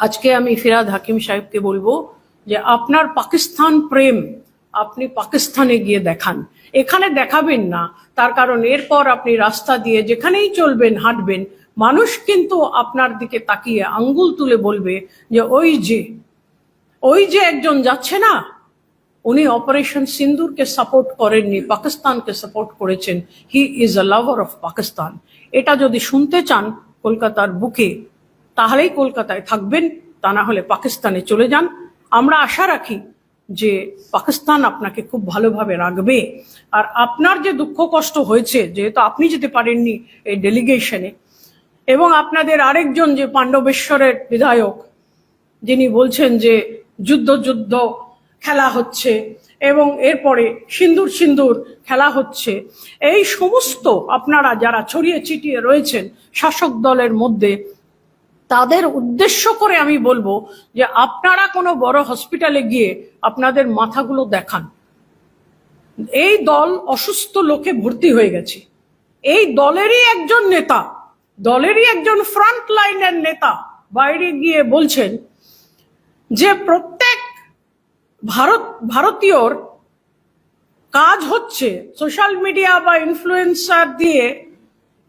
আজকে আমি ফিরাদ হাকিম সাহেবকে বলব যে আপনার পাকিস্তান প্রেম আপনি পাকিস্তানে গিয়ে দেখান। এখানে দেখাবেন না, তার কারণ এরপর আপনি রাস্তা দিয়ে যেখানেই চলবেন, হাঁটবেন, মানুষ কিন্তু আপনার দিকে তাকিয়ে আঙ্গুল তুলে বলবে যে ওই যে ওই যে একজন যাচ্ছে না, উনি অপারেশন সিন্দুরকে সাপোর্ট করেননি, পাকিস্তানকে সাপোর্ট করেছেন। He is a lover of Pakistan. এটা যদি শুনতে চান, কলকাতার বুকে তাহলেই কলকাতায় থাকবেন, তা না হলে পাকিস্তানে চলে যান। আমরা আশা রাখি যে পাকিস্তান আপনাকে খুব ভালোভাবে রাখবে। আর আপনার যে দুঃখ কষ্ট হয়েছে, যেহেতু আপনি যেতে পারেননি এই ডেলিগেশনে এবং আপনাদের আরেকজন যে পাণ্ডবেশ্বরের বিধায়ক, যিনি বলছেন যে যুদ্ধ যুদ্ধ খেলা হচ্ছে, এবং এরপরে সিন্দুর সিন্দুর খেলা হচ্ছে, এই সমস্ত আপনারা যারা ছড়িয়ে ছিটিয়ে রয়েছেন শাসক দলের মধ্যে তাদের উদ্দেশ্য করে আমি বলব যে আপনারা কোনো বড় হসপিটালে গিয়ে আপনাদের মাথাগুলো দেখান। এই দল অসুস্থ লোকে ভর্তি হয়ে গেছে। এই দলেরই একজন নেতা, দলেরই একজন ফ্রন্ট লাইনের নেতা বাইরে গিয়ে বলছেন যে প্রত্যেক ভারত, ভারতীয়র কাজ হচ্ছে সোশ্যাল মিডিয়া বা ইনফ্লুয়েন্সার দিয়ে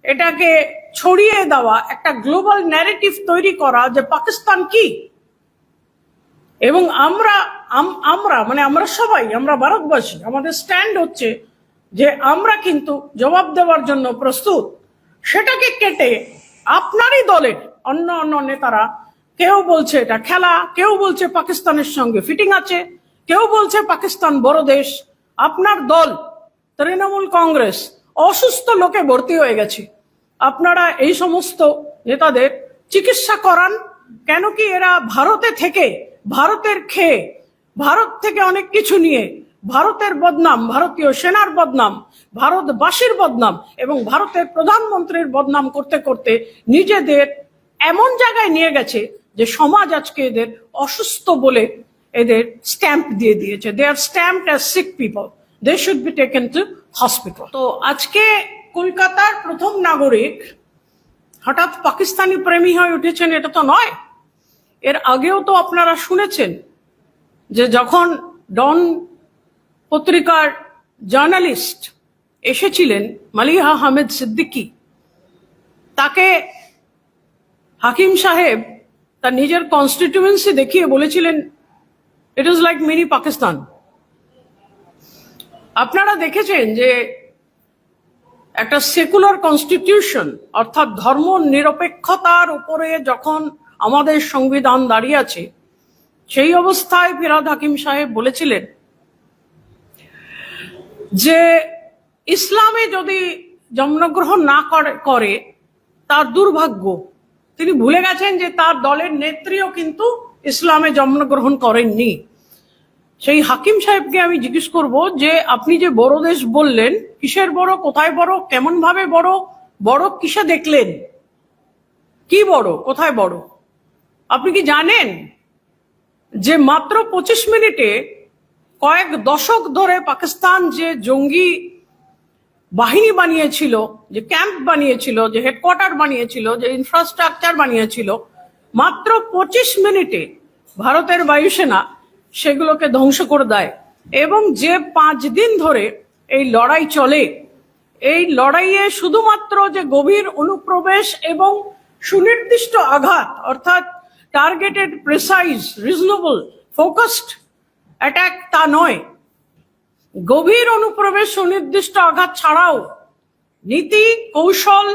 এটাকে ছড়িয়ে দেওয়া একটা গ্লোবাল ন্যারেটিভ তৈরি করা যে পাকিস্তান কি? এবং আমরা আমরা মানে আমরা সবাই, আমরা ভারতবাসী, আমাদের স্ট্যান্ড হচ্ছে যে আমরা কিন্তু জবাব দেওয়ার জন্য প্রস্তুত। সেটাকে কেটে আপনারই দলের অন্য অন্য নেতারা, কেউ বলছে এটা খেলা, কেউ বলছে পাকিস্তানের সঙ্গে ফিটিং আছে, কেউ বলছে পাকিস্তান বড় দেশ, আপনার দল, তৃণমূল কংগ্রেস, অসুস্থ লোকে ভর্তি হয়ে গেছে। আপনারা এই সমস্ত নেতাদের চিকিৎসা করান? কেন কি এরা ভারতে থেকে, ভারতের খেয়ে, ভারত থেকে অনেক কিছু নিয়ে, ভারতের বদনাম, ভারতীয় সেনার বদনাম, ভারতবাসীর বদনাম এবং ভারতের প্রধানমন্ত্রীর বদনাম করতে করতে নিজেদের এমন জায়গায় নিয়ে গেছে যে সমাজ আজকে এদের অসুস্থ বলে এদের স্ট্যাম্প দিয়ে দিয়েছে। They are stamped as sick people they should be taken to hospital তো আজকে কলকাতার প্রথম নাগরিক হঠাৎ পাকিস্তানি প্রেমী হয়ে উঠেছেন, এটা তো নয়। এর আগেও তো আপনারা শুনেছেন যে যখন ডন পত্রিকার জার্নালিস্ট এসেছিলেন, মালিহা আহমেদ সিদ্দিকী, তাকে হাকিম সাহেব তার নিজের কনস্টিটিউয়েন্সি দেখিয়ে বলেছিলেন it is like mini Pakistan আপনারা দেখেছেন যে একটা সেকুলার কনস্টিটিউশন অর্থাৎ ধর্ম নিরপেক্ষতার উপরে যখন আমাদের সংবিধান দাঁড়িয়ে আছে, সেই অবস্থায় ফিরাদ হাকিম সাহেব বলেছিলেন যে ইসলামে যদি জন্মগ্রহণ না করে, তার দুর্ভাগ্য। তিনি ভুলে গেছেন যে তার দলের নেত্রীও কিন্তু ইসলামে জন্মগ্রহণ করেননি। সেই হাকিম সাহেবকে আমি জিজ্ঞেস করব যে, আপনি যে বড় দেশ বললেন, কিসের বড়, কোথায় বড় কেমন ভাবে বড় বড় কিসে দেখলেন? কি বড়, কোথায় বড়? আপনি কি জানেন যে মাত্র পঁচিশ মিনিটে কয়েক দশক ধরে পাকিস্তান যে জঙ্গি বাহিনী বানিয়েছিল, যে ক্যাম্প বানিয়েছিল, যে হেডকোয়ার্টার বানিয়েছিল, যে ইনফ্রাস্ট্রাকচার বানিয়েছিল, মাত্র পঁচিশ মিনিটে ভারতের বায়ুসেনা সেগুলোকে ধ্বংস করে দেয়। এবং যে পাঁচ দিন ধরে এই লড়াই চলে, এই লড়াইয়ে শুধুমাত্র যে গভীর অনুপ্রবেশ এবং সুনির্দিষ্ট আঘাত, অর্থাৎ targeted precise reasonable focused attack তা নয়। গভীর অনুপ্রবেশ, সুনির্দিষ্ট আঘাত ছাড়াও নীতি, কৌশল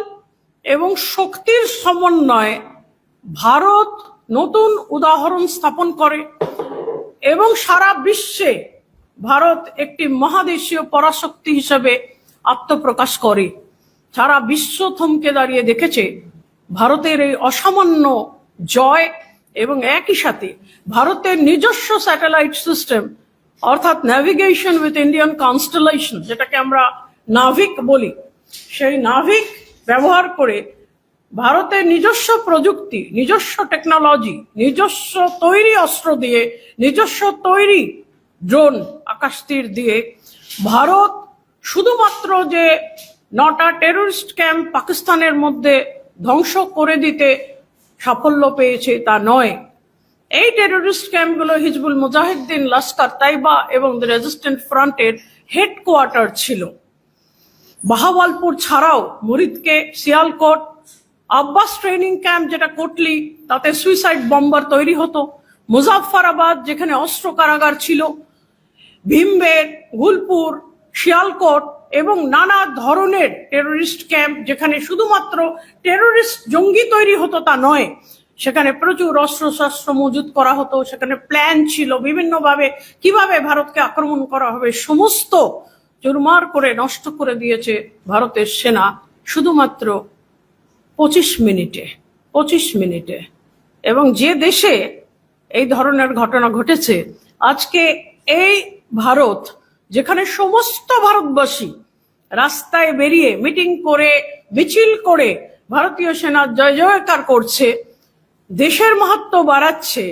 এবং শক্তির সমন্বয়ে ভারত নতুন উদাহরণ স্থাপন করে। এবং সারা বিশ্বে ভারত একটি মহাদেশীয় পরাশক্তি হিসেবে আত্মপ্রকাশ করে। সারা বিশ্ব থমকে দাঁড়িয়ে দেখেছে ভারতের এই অসামান্য জয় এবং একই সাথে ভারতের নিজস্ব স্যাটেলাইট সিস্টেম অর্থাৎ ন্যাভিগেশন উইথ ইন্ডিয়ান কনস্টেলেশন যেটাকে আমরা নাভিক বলি। সেই নাভিক ব্যবহার করে ভারতের নিজস্ব প্রযুক্তি, নিজস্ব টেকনোলজি নিজস্ব তৈরি অস্ত্র দিয়ে, নিজস্ব তৈরি ড্রোন আকাশতীর দিয়ে ভারত শুধুমাত্র যে নটা টেররিস্ট ক্যাম্প পাকিস্তানের মধ্যে ধ্বংস করে দিতে সাফল্য পেয়েছে তা নয়। এই টেরোরিস্ট ক্যাম্পগুলো হিজবুল মুজাহিদ্দিন, লস্কর তাইবা এবং দ্য রেজিস্ট্যান্ট ফ্রন্টের হেডকোয়ার্টার ছিল। বাহাওয়ালপুর ছাড়াও মুরিদকে শিয়ালকোট আব্বাস ট্রেনিং ক্যাম্প যেটা কোটলি তাতে সুইসাইড বম্বার তৈরি হতো। মুজাফফরাবাদ, যেখানে অস্ত্র কারাগার ছিল ভীমবের গুলপুর শিয়ালকোট এবং নানা ধরনের টেরোরিস্ট ক্যাম্প যেখানে শুধুমাত্র টেরোরিস্ট জঙ্গি তৈরি হতো তা নয়, সেখানে প্রচুর অস্ত্রশস্ত্র মজুত করা হতো, সেখানে প্ল্যান ছিল বিভিন্নভাবে কীভাবে ভারতকে আক্রমণ করা হবে, সমস্ত চুরমার করে নষ্ট করে দিয়েছে ভারতের সেনা, শুধুমাত্র পঁচিশ মিনিটে পঁচিশ মিনিটে। এবং যে দেশে এই ধরনের ঘটনা ঘটেছে, আজকে এই ভারত, যেখানে সমস্ত ভারতবাসী রাস্তায় বেরিয়ে মিটিং করে, মিছিল করে ভারতীয় সেনা জয় জয়কার করছে, দেশের মাহাত্ম বাড়াচ্ছে,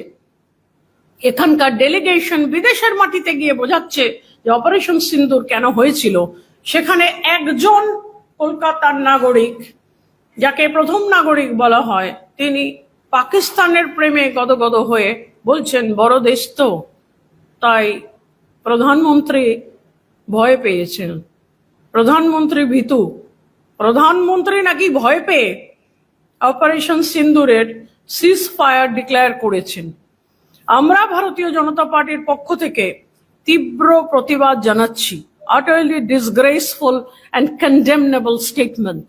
এখানকার ডেলিগেশন বিদেশের মাটিতে গিয়ে বোঝাচ্ছে যে অপারেশন সিন্দুর কেন হয়েছিল। সেখানে একজন কলকাতার নাগরিক যাকে প্রথম নাগরিক বলা হয়, তিনি পাকিস্তানের প্রেমে গদগদ হয়ে বলছেন, বড় দেশ তো। তাই প্রধানমন্ত্রী ভয় পেয়েছেন। প্রধানমন্ত্রী ভীতু। প্রধানমন্ত্রী নাকি ভয় পেয়ে অপারেশন সিন্দুরের সিজ ফায়ার ডিক্লেয়ার করেছেন। আমরা ভারতীয় জনতা পার্টির পক্ষ থেকে তীব্র প্রতিবাদ জানাচ্ছি। Utterly disgraceful and condemnable statement